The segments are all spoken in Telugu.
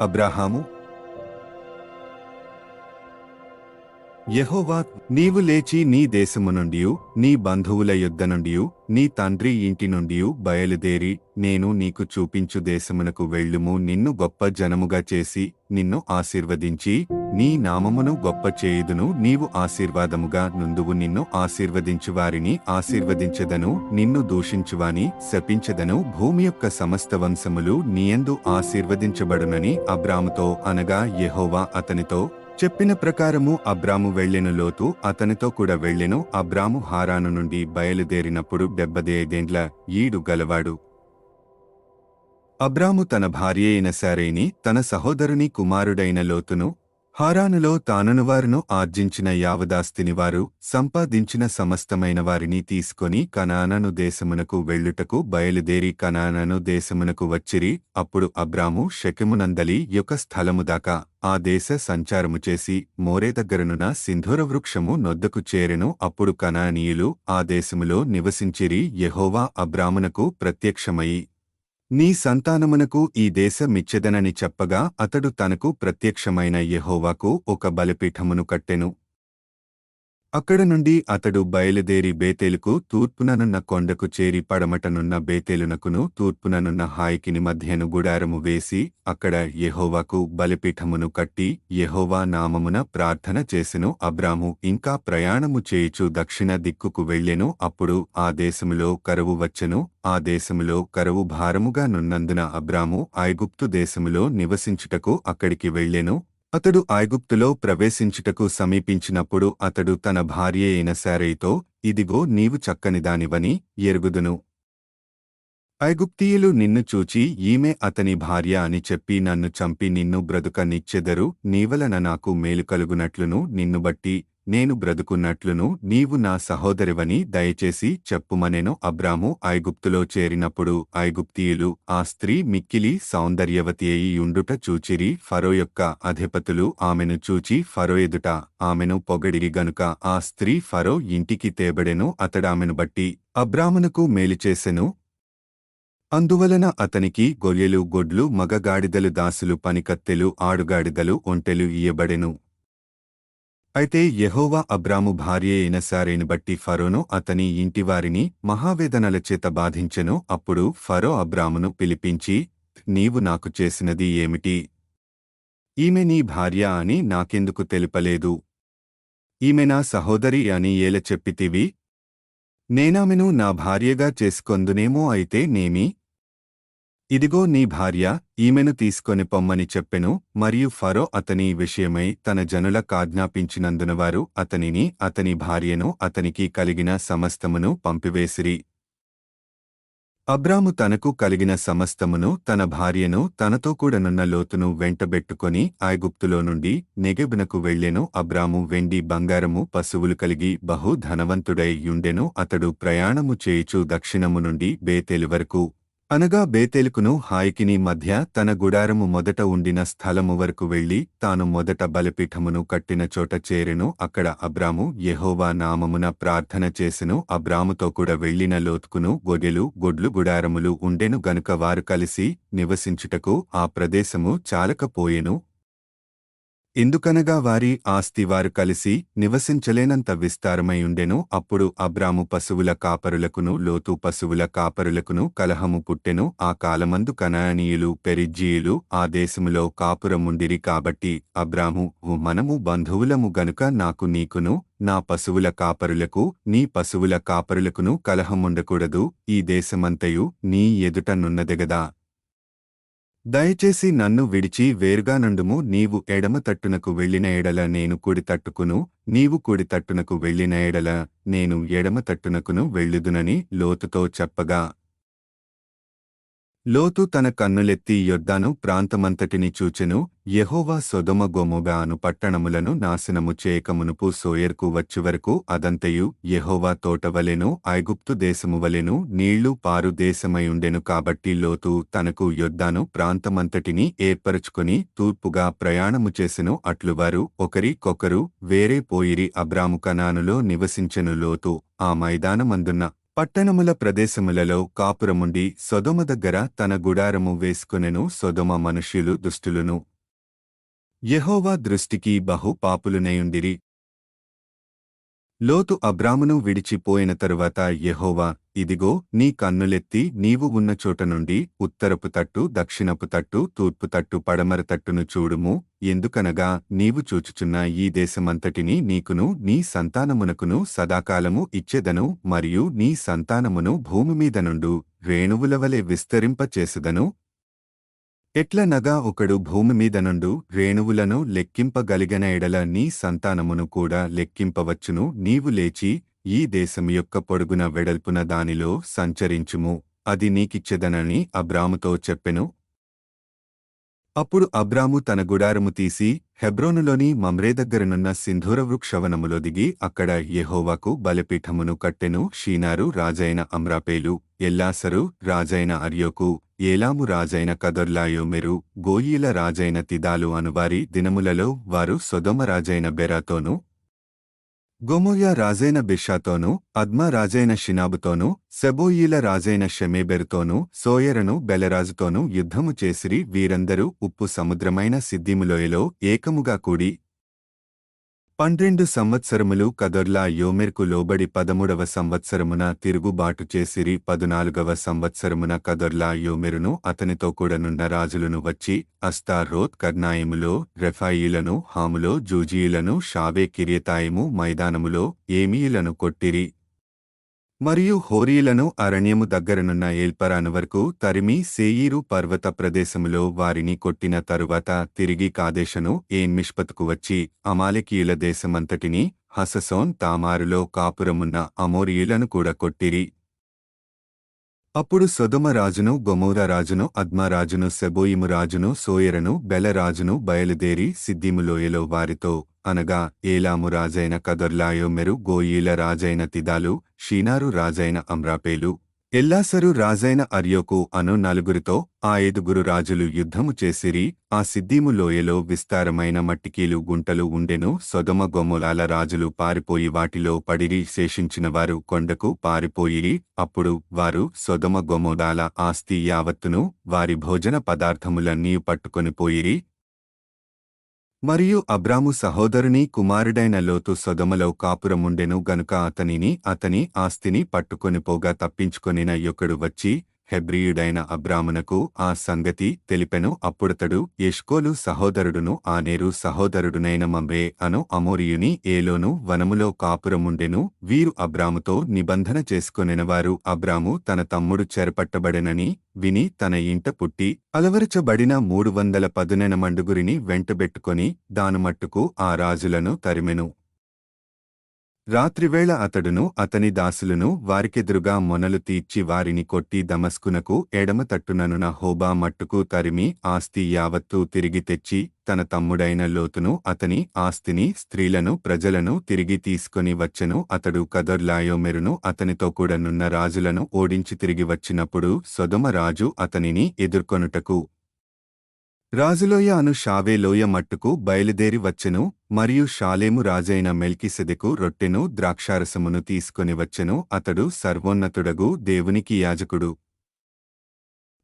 అబ్రాహాము యహోవా నీవు లేచి నీ దేశము నుండి నీ బంధువుల యుద్ధ నుండి నీ తండ్రి ఇంటి నుండి బయలుదేరి నేను నీకు చూపించు దేశమునకు వెళ్ళుము నిన్ను గొప్ప జనముగా చేసి నిన్ను ఆశీర్వదించి నీ నామమును గొప్ప చేయుదును నీవు ఆశీర్వాదముగా నుందువు నిన్ను ఆశీర్వదించు వారిని ఆశీర్వదించదను నిన్ను దూషించువాని శపించదను. భూమి యొక్క సమస్త వంశములు నీయందు ఆశీర్వదించబడునని అబ్రాముతో అనగా యెహోవా అతనితో చెప్పిన ప్రకారము అబ్రాము వెళ్ళెను లోతు అతనితో కూడా వెళ్ళెను. అబ్రాము హారాను నుండి బయలుదేరినప్పుడు డెబ్బది ఐదేండ్ల ఈడు గలవాడు. అబ్రాము తన భార్య అయిన సారైని తన సహోదరుని కుమారుడైన లోతును హారానులో తాననువారును ఆర్జించిన యావదాస్తినివారు సంపాదించిన సమస్తమైన వారిని తీసుకొని కనానను దేశమునకు వెళ్ళుటకు బయలుదేరి కనానను దేశమునకు వచ్చిరి అప్పుడు అబ్రాము షెకెమునందలి యొక్క స్థలము దాకా ఆ దేశ సంచారము చేసి మోరే దగ్గరనున్న సింధూర వృక్షము నొద్దకు చేరెను అప్పుడు కనానీయులు ఆ దేశములో నివసించిరి యెహోవా అబ్రామునకు ప్రత్యక్షమయి నీ సంతానమునకు ఈ దేశమిచ్చెదనని చెప్పగా అతడు తనకు ప్రత్యక్షమైన యెహోవాకు ఒక బలిపీఠమును కట్టెను. అక్కడ నుండి అతడు బయలుదేరి బేతేలుకు తూర్పుననున్న కొండకు చేరి పడమటనున్న బేతేలునకును తూర్పుననున్న హాయికిని మధ్యను గుడారము వేసి అక్కడ యెహోవాకు బలిపీఠమును కట్టి యెహోవా నామమున ప్రార్థన చేసెను. అబ్రాము ఇంకా ప్రయాణము చేయుచు దక్షిణ దిక్కుకు వెళ్ళెను అప్పుడు ఆ దేశములో కరువు వచ్చెను. ఆ దేశములో కరువు భారముగా నున్నందున అబ్రాము ఐగుప్తు దేశములో నివసించుటకు అక్కడికి వెళ్ళెను. అతడు ఐగుప్తులో ప్రవేశించుటకు సమీపించినప్పుడు అతడు తన భార్య అయిన శారైతో ఇదిగో నీవు చక్కనిదానివని ఎరుగుదును. ఐగుప్తీయులు నిన్ను చూచి ఈమె అతని భార్య అని చెప్పి నన్ను చంపి నిన్ను బ్రతుక నిచ్చెదరు. నీవలన నాకు మేలు కలుగునట్లును నిన్ను బట్టి నేను బ్రతుకున్నట్లును నీవు నా సహోదరివని దయచేసి చెప్పుమనెను. అబ్రాము ఐగుప్తులో చేరినప్పుడు ఐగుప్తీయులు ఆ స్త్రీ మిక్కిలి సౌందర్యవతి అయి యుండుట చూచిరి. ఫరో యొక్క అధిపతులు ఆమెను చూచి ఫరో ఎదుట ఆమెను పొగడిరి గనుక ఆ స్త్రీ ఫరో ఇంటికి తేబడెను అతడామెను బట్టి అబ్రామునకు మేలు చేసెను అందువలన అతనికి గొర్రెలు గొడ్లు మగగాడిదలు దాసులు పనికత్తెలు ఆడుగాడిదలు ఒంటెలు ఇయ్యబడెను. అయితే యెహోవా అబ్రాము భార్య అయిన సారేని బట్టి ఫరోను అతని ఇంటివారిని మహావేదనల చేత బాధించెను. అప్పుడు ఫరో అబ్రామును పిలిపించి నీవు నాకు చేసినది ఏమిటి? ఈమె నీ భార్య అని నాకెందుకు తెలుపలేదు? ఈమె నా సహోదరి అని ఏల చెప్పితివి? నేనామెను నా భార్యగా చేసుకొందునేమో అయితే నేమి? ఇదిగో నీ భార్య ఈమెను తీసుకొని పొమ్మని చెప్పెను మరియు ఫరో అతని విషయమై తన జనులకాజ్ఞాపించినందున వారు అతనిని అతని భార్యను అతనికి కలిగిన సమస్తమును పంపివేసిరి. అబ్రాము తనకు కలిగిన సమస్తమును తన భార్యను తనతో కూడనున్న లోతును వెంటబెట్టుకొని ఐగుప్తులో నుండి నెగెబునకు వెళ్ళెను అబ్రాము వెండి బంగారము పశువులు కలిగి బహు ధనవంతుడై యుండెను. అతడు ప్రయాణము చేయుచు దక్షిణము నుండి బేతేలు వరకు అనగా బేతేలుకును హాయికిని మధ్య తన గుడారము మొదట ఉండిన స్థలము వరకు వెళ్ళి తాను మొదట బలిపీఠమును కట్టిన చోట చేరెను. అక్కడ అబ్రాము యెహోవా నామమున ప్రార్థన చేసెను. అబ్రాముతో కూడా వెళ్ళిన లోతుకును గొడెలు గొడ్లు గుడారములు ఉండెను. గనుక వారు కలిసి నివసించుటకు ఆ ప్రదేశము చాలకపోయెను. ఎందుకనగా వారి ఆస్తి వారు కలిసి నివసించలేనంత విస్తారమైయుండెను అప్పుడు అబ్రాము పశువుల కాపరులకును లోతు పశువుల కాపరులకును కలహము పుట్టెను. ఆ కాలమందు కనానీయులు పెరిజ్జీయులు ఆ దేశములో కాపురముండిరి కాబట్టి అబ్రాము మనము బంధువులము గనుక నాకు నీకును నా పశువుల కాపరులకు నీ పశువుల కాపరులకును కలహముండకూడదు. ఈ దేశమంతయు నీ ఎదుటనున్నదెగదా దయచేసి నన్ను విడిచి వేరుగానుండుము నీవు ఎడమ తట్టునకు వెళ్ళిన ఎడల నేను కుడి తట్టుకును. నీవు కుడి తట్టునకు వెళ్ళిన ఎడల నేను ఎడమ తట్టునకును వెళ్ళుదునని లోతుతో చెప్పగా లోతు తన కన్నులెత్తి యొద్దాను ప్రాంతమంతటిని చూచెను యహోవా సొదొమ అను పట్టణములను నాశనము చేయకమునుపు సోయర్కు వచ్చువరకు అదంతయు యహోవా తోటవలెను ఐగుప్తు దేశమువలెను నీళ్ళు పారు దేశమైయుండెను కాబట్టి లోతు తనకు యొద్దాను ప్రాంతమంతటిని ఏర్పరుచుకుని తూర్పుగా ప్రయాణము చేసెను అట్లువారు ఒకరికొకరు వేరే పోయిరి అబ్రాము కనానులో నివసించెను లోతు ఆ మైదానమందున్న పట్టణముల ప్రదేశములలో కాపురముండి సొదొమ దగ్గర తన గుడారము వేసుకొనెను సొదొమ మనుష్యులు దుష్టులును. యెహోవా దృష్టికి బహు పాపులునయుండిరి. లోతు అబ్రామును విడిచిపోయిన తరువాత యెహోవా ఇదిగో నీ కన్నులెత్తి నీవు ఉన్న చోట నుండి ఉత్తరపు తట్టు దక్షిణపు తట్టు తూర్పు తట్టు పడమర తట్టును చూడుము. ఎందుకనగా నీవు చూచుచున్న ఈ దేశమంతటిని నీకును నీ సంతానమునకును సదాకాలము ఇచ్చెదను మరియు నీ సంతానమును భూమిమీద నుండు రేణువులవలె విస్తరింపచేసెదను. ఎట్లనగా ఒకడు భూమిమీద నుండు రేణువులను లెక్కింపగలిగిన ఎడల నీ సంతానమును కూడా లెక్కింపవచ్చును. నీవు లేచి ఈ దేశం యొక్క పొడుగున వెడల్పున దానిలో సంచరించుము. అది నీకిచ్చెదనని అబ్రాముతో చెప్పెను. అప్పుడు అబ్రాము తన గుడారము తీసి హెబ్రోనులోని మమ్రే దగ్గరనున్న సింధూర వృక్షవనములో దిగి అక్కడ యెహోవాకు బలిపీఠమును కట్టెను. షీనారు రాజైన అమ్రాపేలు. ఎల్లాసరు రాజైన అర్యోకు ఏలాము రాజైన కదొర్లాయోమెరు గోయీల రాజైన తిదాలు అనువారి దినములలో వారు సొదొమ రాజైన బెరాతోనూ గొమోయ రాజైన బిషాతోనూ అద్మరాజైన షినాబుతోనూ సెబోయీల రాజైన షెమేబెరుతోనూ సోయరను బెలరాజుతోనూ యుద్ధము చేసిరి వీరందరూ ఉప్పు సముద్రమైన సిద్దిములోయలో ఏకముగా కూడి పన్నెండు సంవత్సరములు కదొర్లా యోమెర్కు లోబడి పదమూడవ సంవత్సరమున తిరుగుబాటు చేసిరి పదునాలుగవ సంవత్సరమున కదొర్లా యోమెరును అతనితో కూడనున్న రాజులను వచ్చి అస్తారోత్ కర్నాయములో రెఫాయిలను హాములో జూజీయులను షావే కిరియతాయము మైదానములో ఏమీయులను కొట్టిరి. మరియు హోరీలను అరణ్యము దగ్గరనున్న ఏల్పరాను వరకు తరిమి సేయీరు పర్వత ప్రదేశములో వారిని కొట్టిన తరువాత తిరిగి కాదేశను ఏన్మిష్పతుకు వచ్చి అమాలకీయుల దేశమంతటిని హససోన్ తామారులో కాపురమున్న అమోరియులను కూడా కొట్టిరి. అప్పుడు సొదొమ రాజును అద్మరాజును సెబోయిము రాజును సోయరను బెలరాజును బయలుదేరి సిద్దిములోయలో వారితో అనగా ఏలాము రాజైన కదర్లాయోమెరు గోయీల రాజైన తిదాలు షీనారు రాజైన అమ్రాపేలు ఎల్లాసరు రాజైన అర్యోకు అను నలుగురితో ఆ ఐదుగురు రాజులు యుద్ధము చేసిరి ఆ సిద్ధీము లోయలో విస్తారమైన మట్టికీలు గుంటలు ఉండెను సొదమ గొమ్మలాల రాజులు పారిపోయి వాటిలో పడిరి శేషించిన వారు కొండకు పారిపోయిరి అప్పుడు వారు సొదమ గొమోదాల ఆస్తి యావత్తును వారి భోజన పదార్థములన్నీ పట్టుకొని పోయిరి మరియు అబ్రాము సహోదరుని కుమారుడైన లోతు సొదమలో కాపురముండెను గనుక అతనిని అతని ఆస్తిని పట్టుకొనిపోగా తప్పించుకొనిన యొకడు వచ్చి హెబ్రియుడైన అబ్రామునకు ఆ సంగతి తెలిపెను. అప్పుడతడు ఎష్కోలు సహోదరుడును ఆనేరు సహోదరుడునైన మమ్రే అను అమోరియుని ఏలోను వనములో కాపురముండెను. వీరు అబ్రాముతో నిబంధన చేసుకొనినవారు. అబ్రాము తన తమ్ముడు చెరపట్టబడెనని విని తన ఇంట పుట్టి అలవరచబడిన మూడు వందల పదునెన మండుగురిని వెంటబెట్టుకొని దానుమట్టుకు ఆ రాజులను తరిమెను. రాత్రివేళ అతడును అతని దాసులను వారికెదురుగా మొనలు తీర్చి వారిని కొట్టి దమస్కునకు ఎడమ తట్టుననున హోబా మట్టుకు తరిమి ఆస్తి యావత్తూ తిరిగి తెచ్చి తన తమ్ముడైన లోతును అతని ఆస్తిని స్త్రీలను ప్రజలను తిరిగి తీసుకొని వచ్చెను. అతడు కదర్లాయోమెరును అతనితో కూడనున్న రాజులను ఓడించి తిరిగి వచ్చినప్పుడు సొదమ రాజు అతనిని ఎదుర్కొనుటకు రాజులోయ అను షావే లోయ మట్టుకు బయలుదేరి వచ్చెను మరియు షాలేము రాజైన మెల్కిసెదెకు రొట్టెను ద్రాక్షారసమును తీసుకొని వచ్చెను అతడు సర్వోన్నతుడగు దేవునికి యాజకుడు.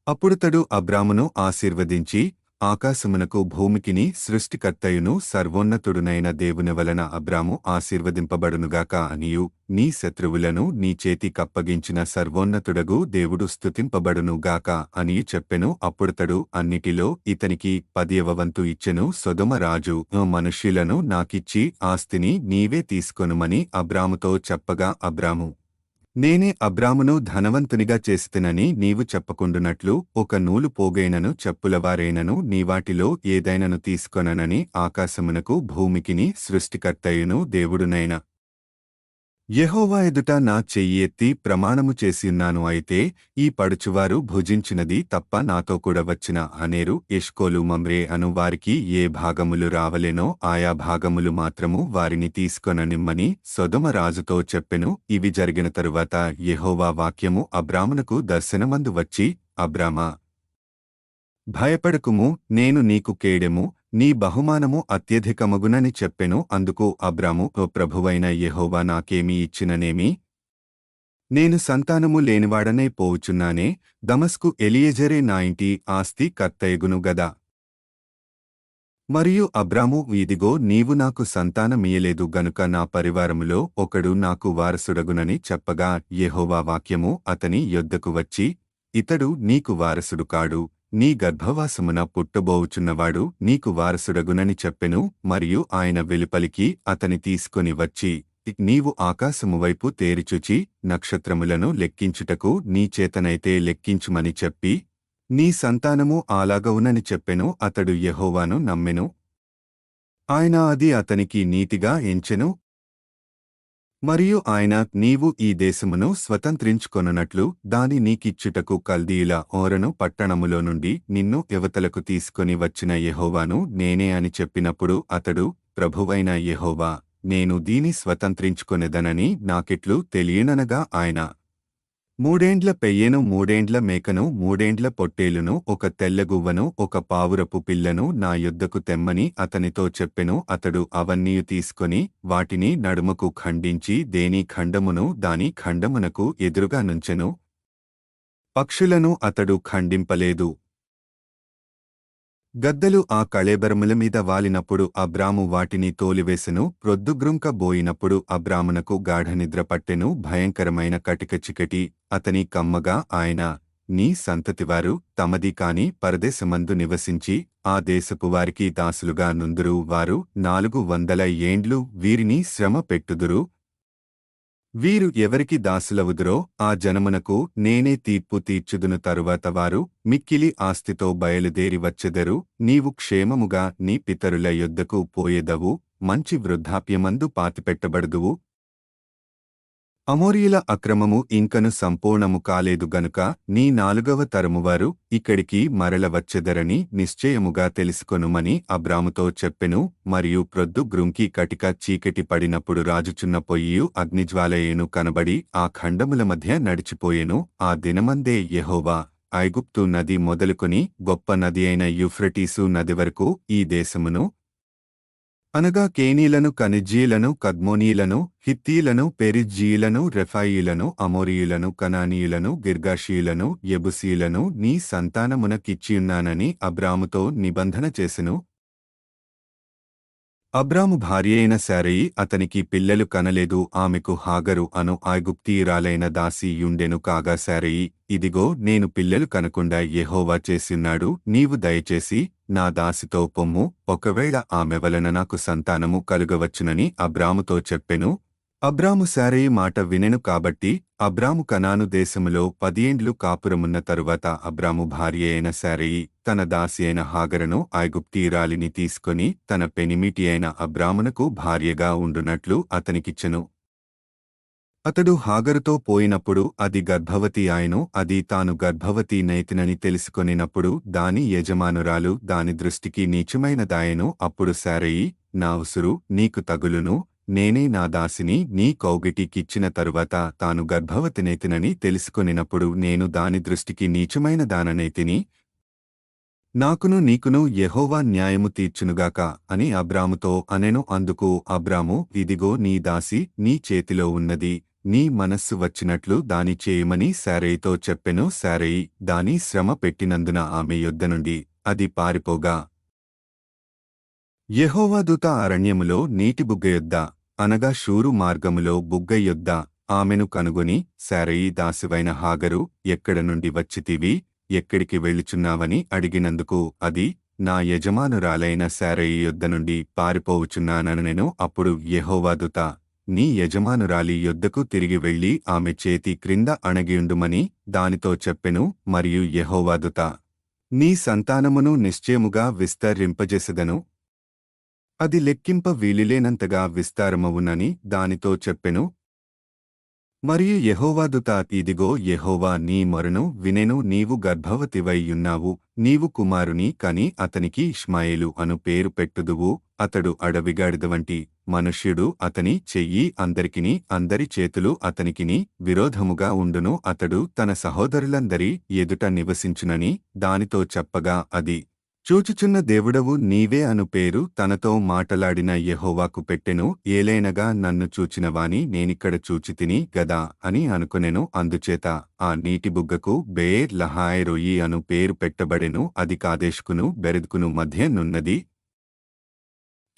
అప్పుడతడు అబ్రామును ఆశీర్వదించి ఆకాశమునకు భూమికిని సృష్టికర్తయును సర్వోన్నతుడునైన దేవుని వలన అబ్రాము ఆశీర్వదింపబడునుగాక అనియు. నీ శత్రువులను నీ చేతి కప్పగించిన సర్వోన్నతుడగు దేవుడు స్తుతింపబడునుగాక అని చెప్పెను. అప్పుడతడు అన్నిటిలో ఇతనికి పదియవ వంతు ఇచ్చెను. సొదమ రాజు మనుష్యులను నాకిచ్చి ఆస్తిని నీవే తీసుకొనుమని అబ్రాముతో చెప్పగా అబ్రాము నేనే అబ్రామును ధనవంతునిగా చేస్తునని నీవు చెప్పకుండునట్లు ఒక నూలు పోగైనను చెప్పులవారైనను నీవాటిలో ఏదైనను తీసుకొననని ఆకాశమునకు భూమికిని సృష్టికర్తయును దేవుడునైన. యెహోవా ఎదుట నా చెయ్యి ఎత్తి ప్రమాణము చేసిన్నాను అయితే ఈ పడుచువారు భుజించినది తప్ప నాతో కూడా వచ్చిన అనేరు ఎష్కోలు మమ్రే అను వారికి ఏ భాగములు రావలేనో ఆయా భాగములు మాత్రము వారిని తీసుకొననిమ్మని సొదమ రాజుతో చెప్పెను. ఇవి జరిగిన తరువాత యెహోవా వాక్యము అబ్రామునకు దర్శనమందు వచ్చి అబ్రామా భయపడకుము నేను నీకు కేడెము నీ బహుమానము అత్యధికమగునని చెప్పెను అందుకు అబ్రాము ఓ ప్రభువైన యెహోవా నాకేమీ ఇచ్చిననేమి? నేను సంతానము లేనివాడనే పోవుచున్నానే దమస్కు ఎలియజరే నా ఇంటి ఆస్తి కర్తయగును గదా. మరియు అబ్రాము ఇదిగో నీవు నాకు సంతానమియలేదు గనుక నా పరివారములో ఒకడు నాకు వారసుడగునని చెప్పగా యెహోవా వాక్యము అతని యొద్దకు వచ్చి ఇతడు నీకు వారసుడు కాడు. నీ గర్భవాసమున పుట్టబోవుచున్నవాడు నీకు వారసుడగునని చెప్పెను మరియు ఆయన వెలుపలికి అతని తీసుకొని వచ్చి నీవు ఆకాశము వైపు తేరిచుచి నక్షత్రములను లెక్కించుటకు నీ చేతనైతే లెక్కించుమని చెప్పి నీ సంతానము అలాగవునని చెప్పెను అతడు యహోవాను నమ్మెను. ఆయన అది అతనికి నీతిగా ఎంచెను మరియు ఆయన నీవు ఈ దేశమును స్వతంత్రించుకొనున్నట్లు దాని నీకిచ్చుటకు కల్దీయుల ఓరను పట్టణములో నుండి నిన్ను యువతలకు తీసుకొని వచ్చిన యెహోవాను నేనే అని చెప్పినప్పుడు అతడు ప్రభువైన యెహోవా నేను దీని స్వతంత్రించుకొనెదనని నాకెట్లు తెలియననగా ఆయన మూడేండ్ల పెయ్యను మూడేండ్ల మేకను మూడేండ్ల పొట్టేలును ఒక తెల్లగువ్వను ఒక పావురపు పిల్లను నా యొద్దకు తెమ్మని అతనితో చెప్పెను. అతడు అవన్నీయు తీసుకొని వాటిని నడుమకు ఖండించి దేని ఖండమును దాని ఖండమునకు ఎదురుగా నుంచెను. పక్షులను అతడు ఖండింపలేదు. గద్దలు ఆ కళేబరముల మీద వాలినప్పుడు అబ్రాము వాటిని తోలివేసెను ప్రొద్దుగ్రుంక బోయినప్పుడు అబ్రామునకు గాఢనిద్ర పట్టెను భయంకరమైన కటిక చికటి అతని కమ్మగా ఆయన నీ సంతతివారు తమది కాని పరదేశమందు నివసించి ఆ దేశపు వారికి దాసులుగా నుందురు వారు నాలుగు వందల ఏండ్లు వీరిని శ్రమ పెట్టుదురు వీరు ఎవరికి దాసులవుదురో ఆ జనమునకు నేనే తీర్పు తీర్చుదును తరువాత వారు మిక్కిలి ఆస్తితో బయలుదేరి వచ్చెదరు నీవు క్షేమముగా నీ పితరుల యొద్దకు పోయేదవు మంచి వృద్ధాప్యమందు పాతిపెట్టబడుదువు అమోరియుల అక్రమము ఇంకను సంపూర్ణము కాలేదు గనుక నీ నాలుగవ తరమువారు ఇక్కడికి మరలవచ్చెదరని నిశ్చయముగా తెలుసుకొనుమని అబ్రాముతో చెప్పెను మరియు ప్రొద్దు గ్రుంకి కటిక చీకటి పడినప్పుడు రాజుచున్న పొయ్యియు అగ్నిజ్వాలయేను కనబడి ఆ ఖండముల మధ్య నడిచిపోయెను. ఆ దినమందే యెహోవా ఐగుప్తు నది మొదలుకొని గొప్ప నది అయిన యుఫ్రటీసు నది వరకు ఈ దేశమును అనగా కేనీలను కనిజీలను కద్మోనీలను హిత్తీలను పెరిజ్జీలను రెఫాయిలను అమోరీయులను కనానీయులను గిర్గాషీయులను ఎబుసీలను నీ సంతానమున కిచ్చియున్నానని అబ్రాముతో నిబంధన చేసెను. అబ్రాము భార్యైన శారయి అతనికి పిల్లలు కనలేదు ఆమెకు హాగరు అను ఐగుప్తీయురాలైన దాసి యుండెను కాగా శారయి ఇదిగో నేను పిల్లలు కనకుండా యెహోవా చేసిన్నాడు నీవు దయచేసి నా దాసితో పొమ్ము ఒకవేళ ఆమె వలన నాకు సంతానము కలుగవచ్చునని అబ్రాముతో చెప్పెను అబ్రాము శారయి మాట వినెను కాబట్టి అబ్రాము కనాను దేశములో పదియేండ్లు కాపురమున్న తరువాత అబ్రాము భార్య అయిన శారయి తన దాసి అయిన హాగరను ఐగుప్తీరాలిని తీసుకొని తన పెనిమిటి అయిన అబ్రామునకు భార్యగా ఉండునట్లు అతనికిచ్చెను. అతడు హాగరుతో పోయినప్పుడు అది గర్భవతి ఆయను అది తాను గర్భవతి నైతినని తెలుసుకొనినప్పుడు దాని యజమానురాలు దాని దృష్టికి నీచమైనదాయను. అప్పుడు శారయి నా ఉసురు నీకు తగులును నేనే నా దాసిని నీ కౌగిటికిచ్చిన తరువాత తాను గర్భవతినేతినని తెలుసుకొనినప్పుడు నేను దాని దృష్టికి నీచమైన దాననేతిని. నాకును నీకును యెహోవా న్యాయము తీర్చునుగాక అని అబ్రాముతో అనెను అందుకు అబ్రాము ఇదిగో నీ దాసి నీ చేతిలో ఉన్నది నీ మనస్సు వచ్చినట్లు దాని చేయమని శారయితో చెప్పెను శారయి దాని శ్రమ పెట్టినందున ఆమె యొద్ద నుండి అది పారిపోగా. యెహోవాదూత అరణ్యములో నీటి బుగ్గ యొద్దా. అనగా షూరు మార్గములో బుగ్గ యొద్ద ఆమెను కనుగొని శారయీ దాసివైన హాగరు ఎక్కడ నుండి వచ్చితివి? ఎక్కడికి వెళ్ళుచున్నావని అడిగినందుకు అది నా యజమానురాలైన శారయి యొద్ద నుండి పారిపోవుచున్నాననెను అప్పుడు యహోవాదుత నీ యజమానురాలి యొద్దకు తిరిగి వెళ్ళి ఆమె చేతి క్రింద అణగియుండుమని దానితో చెప్పెను మరియు యహోవాదుత నీ సంతానమును నిశ్చయముగా విస్తరింపజెసెదను అది లెక్కింప వీలిలేనంతగా విస్తారమవునని దానితో చెప్పెను. మరియు యహోవాదుత ఇదిగో యెహోవా నీ మరును వినెను నీవు గర్భవతివైయున్నావు నీవు కుమారుని కని అతనికి ఇష్మాయేలు అను పేరు పెట్టుదువు అతడు అడవిగాడిదవంటి మనుష్యుడు అతని చెయ్యి అందరికిని అందరి చేతులు అతనికిని విరోధముగా ఉండును అతడు తన సహోదరులందరి ఎదుట నివసించునని దానితో చెప్పగా అది చూచుచున్న దేవుడవు నీవే అను పేరు తనతో మాటలాడిన యహోవాకు పెట్టెను ఏలైనగా నన్ను చూచినవాని నేనిక్కడ చూచితిని గదా అని అనుకునెను అందుచేత ఆ నీటి బుగ్గకు బేర్ లహాయ్ రొయ్యి అను పేరు పెట్టబడెను అది కాదేశుకును బెరెద్కును మధ్య నున్నది.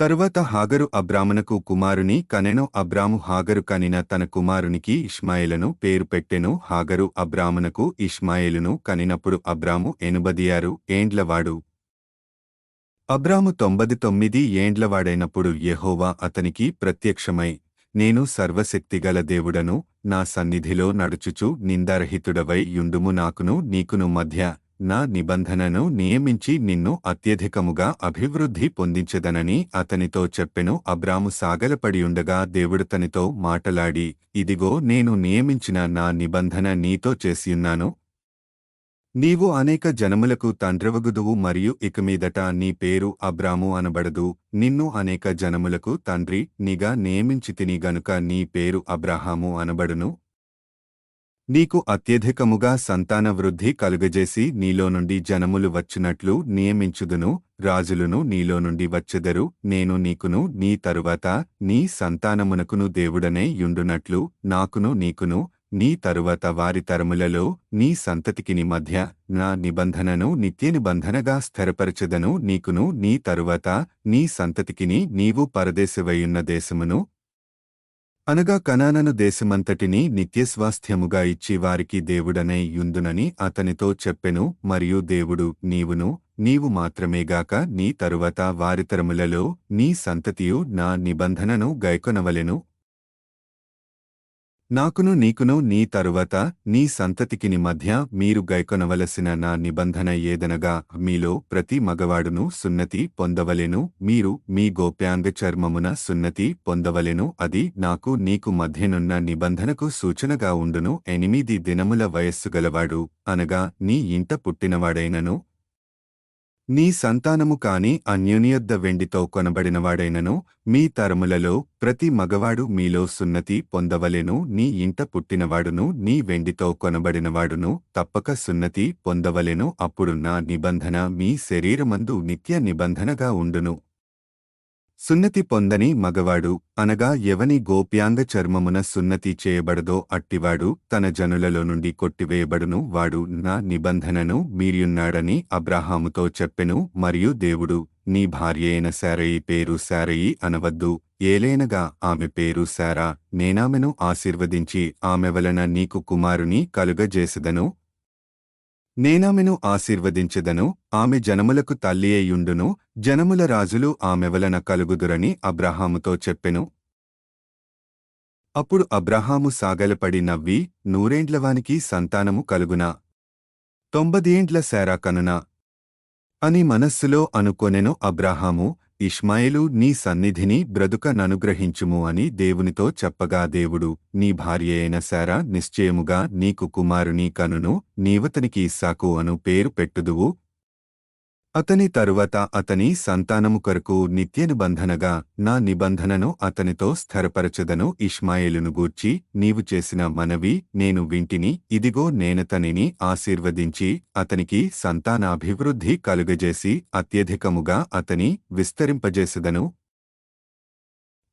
తరువాత హాగరు అబ్రామునకు కుమారుని కనెను అబ్రాము హాగరు కనిన తన కుమారునికి ఇష్మాయిలను పేరు పెట్టెను హాగరు అబ్రామునకు ఇష్మాయిలును కనినప్పుడు అబ్రాము ఎనుబదియారు ఏండ్లవాడు అబ్రాము తొంభది తొమ్మిది ఏండ్లవాడైనప్పుడు యెహోవా అతనికి ప్రత్యక్షమై నేను సర్వశక్తిగల దేవుడను నా సన్నిధిలో నడుచుచు నిందారహితుడవై యుండుము నాకును నీకును మధ్య నా నిబంధనను నియమించి నిన్ను అత్యధికముగా అభివృద్ధి పొందించదనని అతనితో చెప్పెను. అబ్రాము సాగలపడియుండగా దేవుడు తనితో మాటలాడి ఇదిగో నేను నియమించిన నా నిబంధన నీతో చేసియున్నాను. నీవు అనేక జనములకు తండ్రివగుదువు మరియు ఇక మీదట నీ పేరు అబ్రాము అనబడదు. నిన్ను అనేక జనములకు తండ్రి నిగా నియమించితిని గనుక నీ పేరు అబ్రహాము అనబడును. నీకు అత్యధికముగా సంతాన వృద్ధి కలుగజేసి నీలో నుండి జనములు వచ్చినట్లు నియమించుదును రాజులును నీలో నుండి వచ్చెదరు. నేను నీకును నీ తరువాత నీ సంతానమునకును దేవుడనే యుండునట్లు నాకును నీకును నీ తరువాత వారి తరములలో నీ సంతతికిని మధ్య నా నిబంధనను నిత్య నిబంధనగా స్థిరపరచెదను. నీకును నీ తరువాత నీ సంతతికిని నీవు పరదేశవయున్న దేశమును అనగా కనానను దేశమంతటిని నిత్యస్వాస్థ్యముగా ఇచ్చి వారికి దేవుడనే యుందునని అతనితో చెప్పెను. మరియు దేవుడు నీవును నీవు మాత్రమేగాక నీ తరువాత వారి తరములలో నీ సంతతియు నా నిబంధనను గైకొనవలెను. నాకును నీకును నీ తరువాత నీ సంతతికిని మధ్య మీరు గైకొనవలసిన నా నిబంధన ఏదనగా మీలో ప్రతి మగవాడును సున్నతి పొందవలెను మీరు మీ గోప్యాంగ చర్మమున సున్నతి పొందవలెను అది నాకు నీకు మధ్యనున్న నిబంధనకు సూచనగా ఉండును ఎనిమిది దినముల వయస్సు గలవాడు అనగా నీ ఇంట పుట్టినవాడైనను నీ సంతానము కాని అన్యోన్యొద్ద వెండితో కొనబడినవాడైనను మీ తరములలో ప్రతి మగవాడు మీలో సున్నతి పొందవలెను నీ ఇంట పుట్టినవాడును నీ వెండితో కొనబడినవాడును తప్పక సున్నతి పొందవలెను అప్పుడు నా నిబంధన మీ శరీరమందు నిత్య నిబంధనగా ఉండును. సున్నతి పొందని మగవాడు అనగా ఎవని గోప్యాంగ చర్మమున సున్నతి చేయబడదో అట్టివాడు తన జనులలో నుండి కొట్టివేయబడును వాడు నా నిబంధనను మీరియున్నాడని అబ్రాహాముతో చెప్పెను మరియు దేవుడు నీ భార్యైన శారయి పేరు శారయి అనవద్దు ఏలేనగా ఆమె పేరు శారా నేనామెను ఆశీర్వదించి ఆమె వలన నీకు కుమారుని కలుగజేసెదను నేనామెను ఆశీర్వదించెదను ఆమె జనములకు తల్లియేయుండును జనముల రాజులు ఆమె వలన కలుగుదురని అబ్రహాముతో చెప్పెను. అప్పుడు అబ్రహాము సాగలపడి నవ్వి నూరేండ్లవానికి సంతానము కలుగునా? తొంభదేండ్ల శారా కనునా? అని మనస్సులో అనుకొనెను అబ్రాహాము ఇష్మాయిలు నీ సన్నిధిని బ్రతుక ననుగ్రహించుము అని దేవునితో చెప్పగా దేవుడు నీ భార్య అయిన శారా నిశ్చయముగా నీకు కుమారుని కనును నీవతనికి ఇస్సాకు అను పేరు పెట్టుదువు అతని తరువాత అతని సంతానము కొరకు నిత్య నిబంధనగా నా నిబంధనను అతనితో స్థిరపరచదను ఇష్మాయేలును గూర్చి నీవు చేసిన మనవి నేను వింటిని ఇదిగో నేనతనిని ఆశీర్వదించి అతనికి సంతానాభివృద్ధి కలుగజేసి అత్యధికముగా అతని విస్తరింపజేసెదను.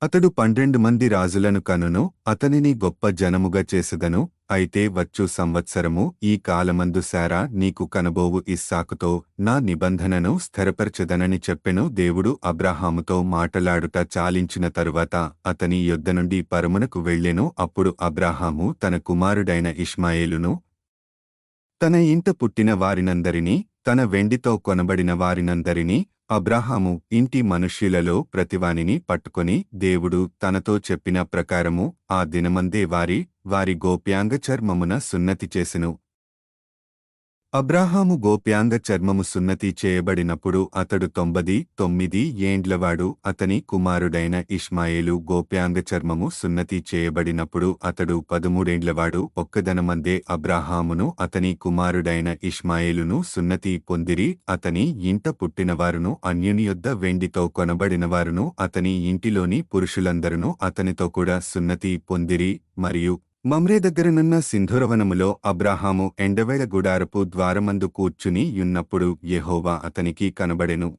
అతడు పన్నెండు మంది రాజులను కనును అతనిని గొప్ప జనముగా చేసెదను అయితే వచ్చు సంవత్సరము ఈ కాలమందు శారా నీకు కనబోవు ఇస్సాకుతో నా నిబంధనను స్థిరపరచదనని చెప్పెను దేవుడు అబ్రహాముతో మాటలాడుట చాలించిన తరువాత అతని యొద్ద నుండి పరమునకు వెళ్ళెను అప్పుడు అబ్రాహాము తన కుమారుడైన ఇష్మాయేలును తన ఇంట పుట్టిన వారినందరినీ తన వెండితో కొనబడిన వారినందరినీ అబ్రహాము ఇంటి మనుష్యులలో ప్రతివానిని పట్టుకొని దేవుడు తనతో చెప్పిన ప్రకారము ఆ దినమందే వారి వారి గోప్యాంగ చర్మమున సున్నతి చేసెను. అబ్రాహాము గోప్యాంగ చర్మము సున్నతి చేయబడినప్పుడు అతడు తొంభది తొమ్మిది ఏండ్లవాడు అతని కుమారుడైన ఇష్మాయేలు గోప్యాంగ చర్మము సున్నతి చేయబడినప్పుడు అతడు పదమూడేండ్లవాడు ఒక్కదనమందే అబ్రాహామును అతని కుమారుడైన ఇష్మాయేలును సున్నతి పొందిరి అతని ఇంట పుట్టినవారును అన్యునియొద్ద వెండితో కొనబడినవారును అతని ఇంటిలోని పురుషులందరును అతనితో కూడా సున్నతి పొందిరి మరియు మమ్రే దగ్గరనున్న సింధురవనములో అబ్రాహాము ఎండవేళ గుడారపు ద్వారమందు కూర్చుని యున్నప్పుడు యెహోవా అతనికి కనబడెను.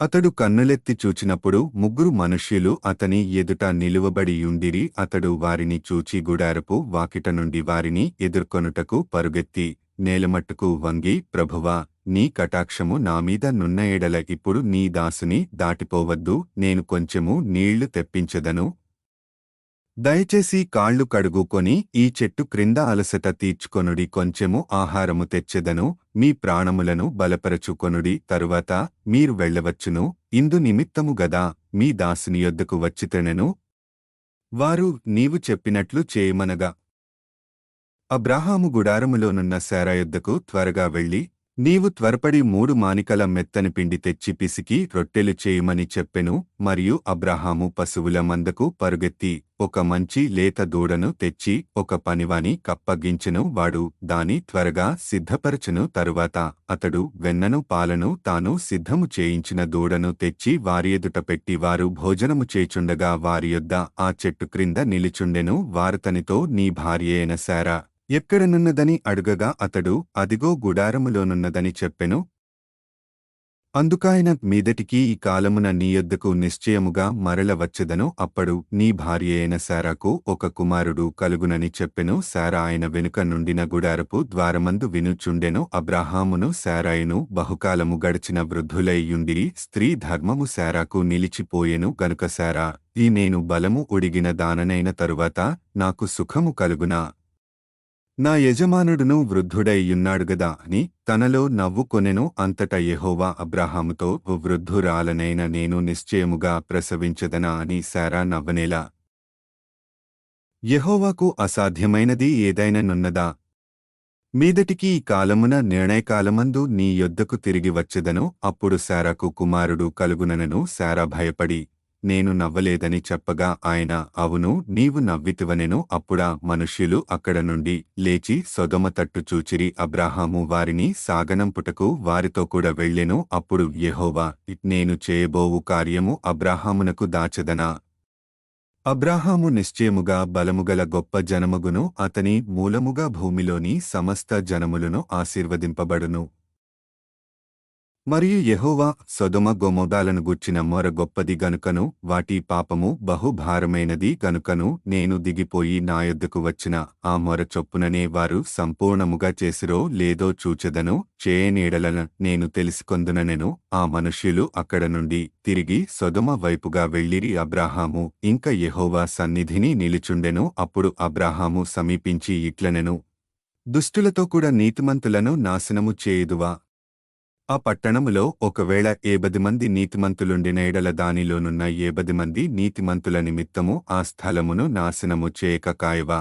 అతడు కన్నులెత్తి చూచినప్పుడు ముగ్గురు మనుష్యులు అతని ఎదుట నిలువబడి యుండిరి అతడు వారిని చూచి గుడారపు వాకిట నుండి వారిని ఎదుర్కొనుటకు పరుగెత్తి నేలమట్టుకు వంగి ప్రభువా నీ కటాక్షము నామీద నున్న ఎడల ఇప్పుడు నీ దాసుని దాటిపోవద్దు నేను కొంచెము నీళ్ళు తెప్పించదను దయచేసి కాళ్ళు కడుగుకొని ఈ చెట్టు క్రింద అలసట తీర్చుకొనుడి కొంచెము ఆహారము తెచ్చెదను మీ ప్రాణములను బలపరచుకొనుడి తరువాత మీరు వెళ్ళవచ్చును. ఇందు నిమిత్తము గదా మీ దాసుని యొద్దకు వచ్చితెనెను. వారు నీవు చెప్పినట్లు చేయమనగా. అబ్రాహాము గుడారములోనున్న శారయొద్దకు త్వరగా వెళ్ళి నీవు త్వరపడి మూడు మానికల మెత్తని పిండి తెచ్చి పిసికి రొట్టెలు చేయమని చెప్పెను మరియు అబ్రహాము పశువుల మందకు పరుగెత్తి ఒక మంచి లేత దూడను తెచ్చి ఒక పనివాని కప్పగించెను వాడు దాని త్వరగా సిద్ధపరచును. తరువాత అతడు వెన్నను పాలను తాను సిద్ధము చేయించిన దూడను తెచ్చి వారి ఎదుట పెట్టి వారు భోజనము చేచుండగా వారి యొద్ద ఆ చెట్టు క్రింద నిలిచుండెను. వారతనితో నీ భార్యయైన శారా ఎక్కడనున్నదని అడుగగా అతడు అదిగో గుడారములోనున్నదని చెప్పెను. అందుకాయన మీదటికి ఈ కాలమున నీ యొద్దకు నిశ్చయముగా మరల వచ్చదను. అప్పుడు నీ భార్యయైన శారాకు ఒక కుమారుడు కలుగునని చెప్పెను. శారా ఆయన వెనుక నుండిన గుడారపు ద్వారమందు వినుచుండెను. అబ్రాహామును శారాయును బహుకాలము గడిచిన వృద్ధులైయుండి స్త్రీ ధర్మము శారాకు నిలిచిపోయెను. గనుక శారా ఈ నేను బలము ఉడిగిన దాననైన తరువాత నాకు సుఖము కలుగునా? నా యజమానుడును వృద్ధుడైయున్నాడుగదా అని తనలో నవ్వుకొనెను అంతట యెహోవా అబ్రాహాముతో "ఓ వృద్ధురాలనైన నేను నిశ్చయముగా ప్రసవించదనా? అని శారా నవ్వనేలా. యెహోవాకు అసాధ్యమైనది ఏదైననున్నదా? మీదటికి ఈ కాలమున నిర్ణయకాలమందు నీ యొద్దకు తిరిగి వచ్చెదను? అప్పుడు శారాకు కుమారుడు కలుగుననను. శారా భయపడి నేను నవ్వలేదని చెప్పగా ఆయన అవును నీవు నవ్వితివనెను. అప్పుడా మనుష్యులు అక్కడ నుండి లేచి సొదమ తట్టు చూచిరి. అబ్రాహాము వారిని సాగనంపుటకు వారితో కూడా వెళ్ళెను. అప్పుడు యెహోవా నేను చేయబోవు కార్యము అబ్రాహామునకు దాచదనా? అబ్రాహాము నిశ్చయముగా బలముగల గొప్ప జనముగును అతని మూలముగా భూమిలోని సమస్త జనములను ఆశీర్వదింపబడును. మరియు యహోవా సొదమ గొమోదాలను గుర్చిన మొర గొప్పది గనుకను వాటి పాపము బహుభారమైనది గనుకను నేను దిగిపోయి నా యొద్దకు వచ్చిన ఆ మొర చొప్పుననే వారు సంపూర్ణముగా చేసిరో లేదో చూచెదను చేయనీడలను నేను తెలుసుకొందుననెను ఆ మనుష్యులు అక్కడ నుండి తిరిగి సొదమ వైపుగా వెళ్ళిరి అబ్రాహాము ఇంక యహోవా సన్నిధిని నిలుచుండెను అప్పుడు అబ్రాహాము సమీపించి ఇట్లనెను దుష్టులతో కూడా నీతిమంతులను నాశనము చేయుదువా? ఆ పట్టణములో ఒకవేళ ఏబది మంది నీతిమంతులుండిన ఎడల దానిలోనున్న ఏబది మంది నీతిమంతుల నిమిత్తము ఆ స్థలమును నాశనము చేయక కాయవా?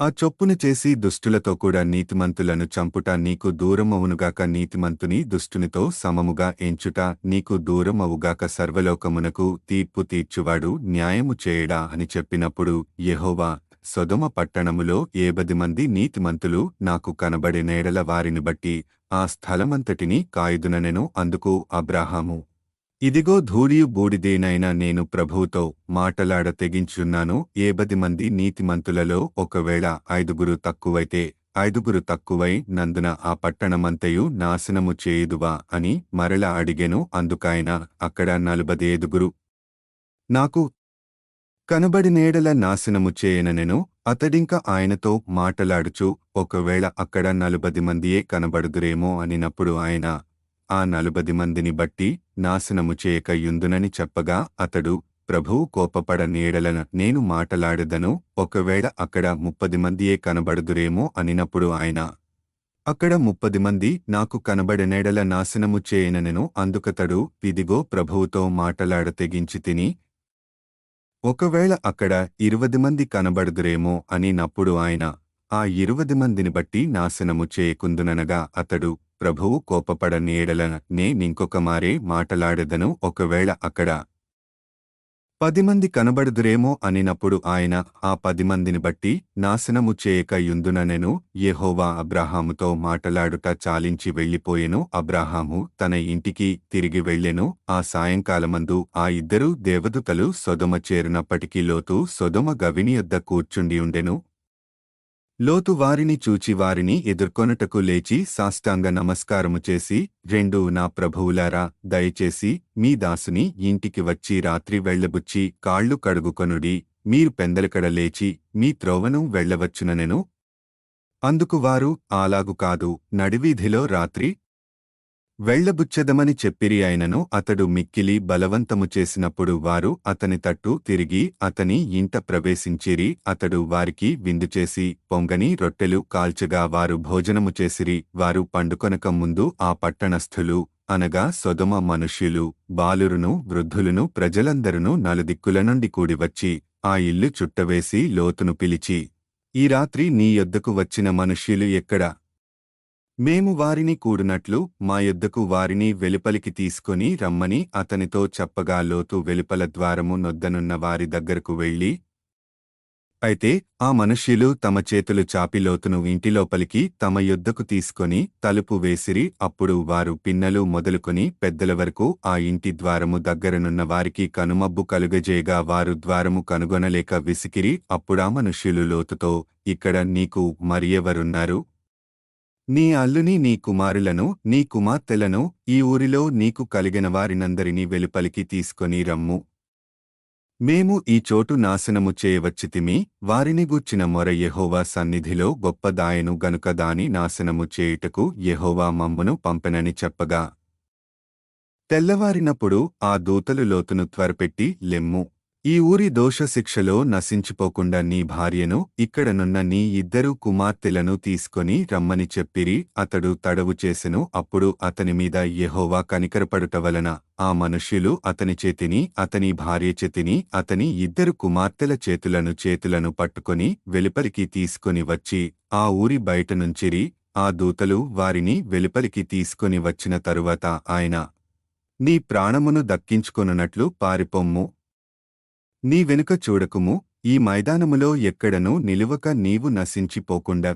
ఆ చొప్పున చేసి దుష్టులతో కూడా నీతిమంతులను చంపుట నీకు దూరమవునుగాక నీతిమంతుని దుష్టునితో సమముగా ఎంచుట నీకు దూరమవుగాక సర్వలోకమునకు తీర్పు తీర్చువాడు న్యాయము చేయడా అని చెప్పినప్పుడు యెహోవా సొదమ పట్టణములో ఏబది మంది నీతిమంతులు నాకు కనబడి నేడల వారిని బట్టి ఆ స్థలమంతటిని కాయుదుననెను అందుకు అబ్రాహాము. ఇదిగో ధూళియు బూడిదేనైనా నేను ప్రభువుతో మాటలాడ తెగించున్నాను. ఏబది మంది నీతిమంతులలో ఒకవేళ ఐదుగురు తక్కువైతే ఐదుగురు తక్కువై నందున ఆ పట్టణమంతయు నాశనము చేయుదువా అని మరల అడిగెను. అందుకాయన అక్కడ నలుబదేదుగురు నాకు కనబడినేడల నాశనము చేయననెను అతడింక ఆయనతో మాటలాడుచు ఒకవేళ అక్కడ నలుబది మందియే కనబడుదురేమో అనినప్పుడు ఆయన ఆ నలుబది మందిని బట్టి నాశనము చేయక యుందునని చెప్పగా అతడు ప్రభువు కోపపడ నీడలన నేను మాటలాడదను ఒకవేళ అక్కడ ముప్పది మందియే కనబడుదురేమో అనినప్పుడు ఆయన అక్కడ ముప్పది మంది నాకు కనబడనేడల నాశనము చేయననెను అందుకతడు ఇదిగో ప్రభువుతో మాటలాడ తెగించి తిని ఒకవేళ అక్కడ ఇరువది మంది కనబడుదురేమో అని నప్పుడు ఆయన ఆ ఇరువది మందిని బట్టి నాశనము చేయకుందుననగా అతడు ప్రభువు కోపపడ నీడల నేనింకొక మారే మాటలాడెదను ఒకవేళ అక్కడ పది మంది కనబడుదురేమో అనినప్పుడు ఆయన ఆ పది మందిని బట్టి నాశనము చేయక యుందుననెను యెహోవా అబ్రాహాముతో మాటలాడుట చాలించి వెళ్ళిపోయెను. అబ్రాహాము తన ఇంటికి తిరిగి వెళ్ళెను. ఆ సాయంకాలమందు ఆ ఇద్దరు దేవదూతలు సొదమ చేరినప్పటికీ లోతు సొదమ గవిని యొద్ద కూర్చుండి ఉండెను. లోతు వారిని చూచి వారిని ఎదుర్కొనుటకు లేచి సాష్టాంగ నమస్కారము చేసి రెండు నా ప్రభువులారా దయచేసి మీ దాసుని ఇంటికి వచ్చి రాత్రి వెళ్ళబుచ్చి కాళ్ళు కడుగుకొనుడి. మీరు పెందలకడ లేచి మీ త్రోవను వెళ్ళవచ్చుననెను. అందుకు వారు అలాగు కాదు నడివీధిలో రాత్రి వెళ్ళబుచ్చెదమని చెప్పిరి ఆయనను అతడు మిక్కిలి బలవంతము చేసినప్పుడు వారు అతని తట్టు తిరిగి అతని ఇంట ప్రవేశించిరి అతడు వారికి విందు చేసి పొంగని రొట్టెలు కాల్చగా వారు భోజనము చేసిరి వారు పండుకొనక ముందు ఆ పట్టణస్థులు అనగా సొదమ మనుష్యులు బాలురును వృద్ధులను ప్రజలందరూ నలుదిక్కుల నుండి కూడివచ్చి ఆ ఇల్లు చుట్టవేసి లోతును పిలిచి ఈ రాత్రి నీ యొద్దకు వచ్చిన మనుష్యులు ఎక్కడ? మేము వారిని కూడినట్లు మా యొద్దకు వారిని వెలుపలికి తీసుకొని రమ్మని అతనితో చెప్పగా లోతు వెలుపల ద్వారము నొద్దనున్న వారి దగ్గరకు వెళ్ళి అయితే ఆ మనుష్యులు తమ చేతులు చాపి లోతును ఇంటిలోపలికి తమ యొద్దకు తీసుకొని తలుపు వేసిరి అప్పుడు వారు పిన్నలు మొదలుకొని పెద్దల వరకు ఆ ఇంటి ద్వారము దగ్గరనున్న వారికి కనుమబ్బు కలుగజేయగా వారు ద్వారము కనుగొనలేక విసికిరి అప్పుడా మనుష్యులు లోతుతో ఇక్కడ నీకు మరియెవరున్నారు? నీ అల్లుని నీ కుమారులను నీ కుమార్తెలను ఈ ఊరిలో నీకు కలిగిన వారినందరినీ వెలుపలికి తీసుకొని రమ్ము. మేము ఈ చోటు నాశనము చేయవచ్చితిమి వారిని గూర్చిన మొర యెహోవా సన్నిధిలో గొప్పదాయను గనుక దాని నాశనము చేయుటకు యెహోవా మమ్మును పంపెనని చెప్పగా. తెల్లవారినప్పుడు ఆ దూతలు లోతును త్వరపెట్టి లెమ్ము. ఈ ఊరి దోషశిక్షలో నశించిపోకుండా నీ భార్యను ఇక్కడనున్న నీ ఇద్దరు కుమార్తెలను తీసుకొని రమ్మని చెప్పిరి అతడు తడవు చేసెను అప్పుడు అతని మీద యెహోవా కనికరపడుట వలన ఆ మనుష్యులు అతని చేతిని అతని భార్య చేతిని అతని ఇద్దరు కుమార్తెల చేతులను చేతులను పట్టుకొని వెలుపలికి తీసుకొని వచ్చి ఆ ఊరి బయట నుంచిరి ఆ దూతలు వారిని వెలుపలికి తీసుకొని వచ్చిన తరువాత ఆయన నీ ప్రాణమును దక్కించుకొనున్నట్లు పారిపొమ్ము నీ వెనుక చూడకుము ఈ మైదానములో ఎక్కడనూ నిలువక నీవు నశించిపోకుండా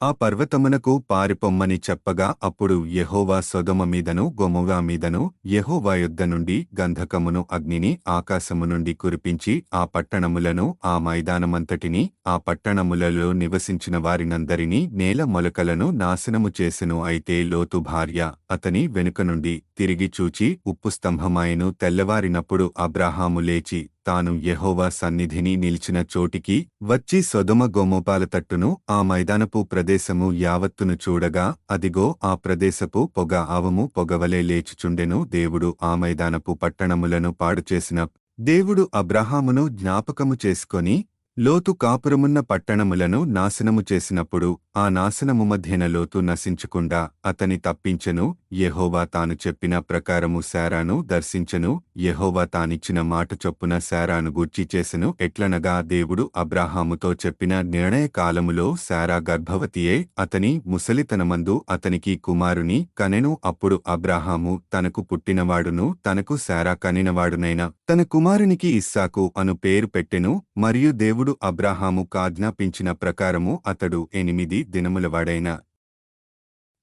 ఆ పర్వతమునకు పారిపొమ్మని చెప్పగా అప్పుడు యహోవా సొదమ మీదను గొమవా మీదను యహోవా యుద్ధ నుండి గంధకమును అగ్నిని ఆకాశము నుండి కురిపించి ఆ పట్టణములను ఆ మైదానమంతటిని ఆ పట్టణములలో నివసించిన వారినందరినీ నేల మొలకలను నాశనము చేసెను. అయితే లోతు భార్య అతని వెనుక నుండి తిరిగి చూచి ఉప్పు స్తంభమాయను తెల్లవారినప్పుడు అబ్రాహాము లేచి తాను యహోవా సన్నిధిని నిలిచిన చోటికి వచ్చి సొదుమ గోమోపాల తట్టును ఆ మైదానపు ప్రదేశము యావత్తును చూడగా అదిగో ఆ ప్రదేశపు పొగ ఆవము పొగవలే లేచుచుండెను దేవుడు ఆ మైదానపు పట్టణములను పాడుచేసిన. దేవుడు అబ్రహామును జ్ఞాపకము చేసుకొని లోతు కాపురమున్న పట్టణములను నాశనము చేసినప్పుడు ఆ నాశనము మధ్యన లోతు నశించకుండా అతని తప్పించెను యెహోవా తాను చెప్పిన ప్రకారము శారాను దర్శించెను యెహోవా తానిచ్చిన మాట చొప్పున శారాను గూర్చి చేసెను. ఎట్లనగా దేవుడు అబ్రాహాముతో చెప్పిన నిర్ణయ కాలములో శారా గర్భవతియే అతని ముసలితనమందు అతనికి కుమారుని కనెను. అప్పుడు అబ్రాహాము తనకు పుట్టినవాడును తనకు శారా కనినవాడునైన తన కుమారునికి ఇస్సాకు అను పేరు పెట్టెను. మరియు దేవుడు అబ్రాహాము కాజ్ఞాపించిన ప్రకారము అతడు ఎనిమిది దినములవాడైన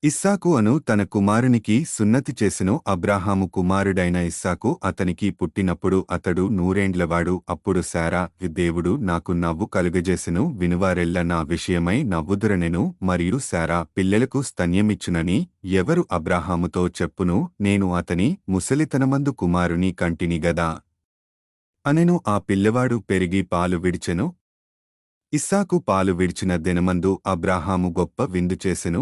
ఇస్సాకు అను తన కుమారునికి సున్నతి చేసెను అబ్రాహాము కుమారుడైన ఇస్సాకు అతనికి పుట్టినప్పుడు అతడు నూరేండ్లవాడు అప్పుడు శారా దేవుడు నాకు నవ్వు కలుగజేసెను వినువారెల్ల నా విషయమై నవ్వుదురనెను మరియు శారా పిల్లలకు స్తన్యమిచ్చునని ఎవరు అబ్రాహాముతో చెప్పును నేను అతని ముసలితనమందు కుమారుని కంటిని గదా. అనెను ఆ పిల్లవాడు పెరిగి పాలు విడిచెను ఇస్సాకు పాలు విడిచిన దినమందు అబ్రాహాము గొప్ప విందు చేసెను.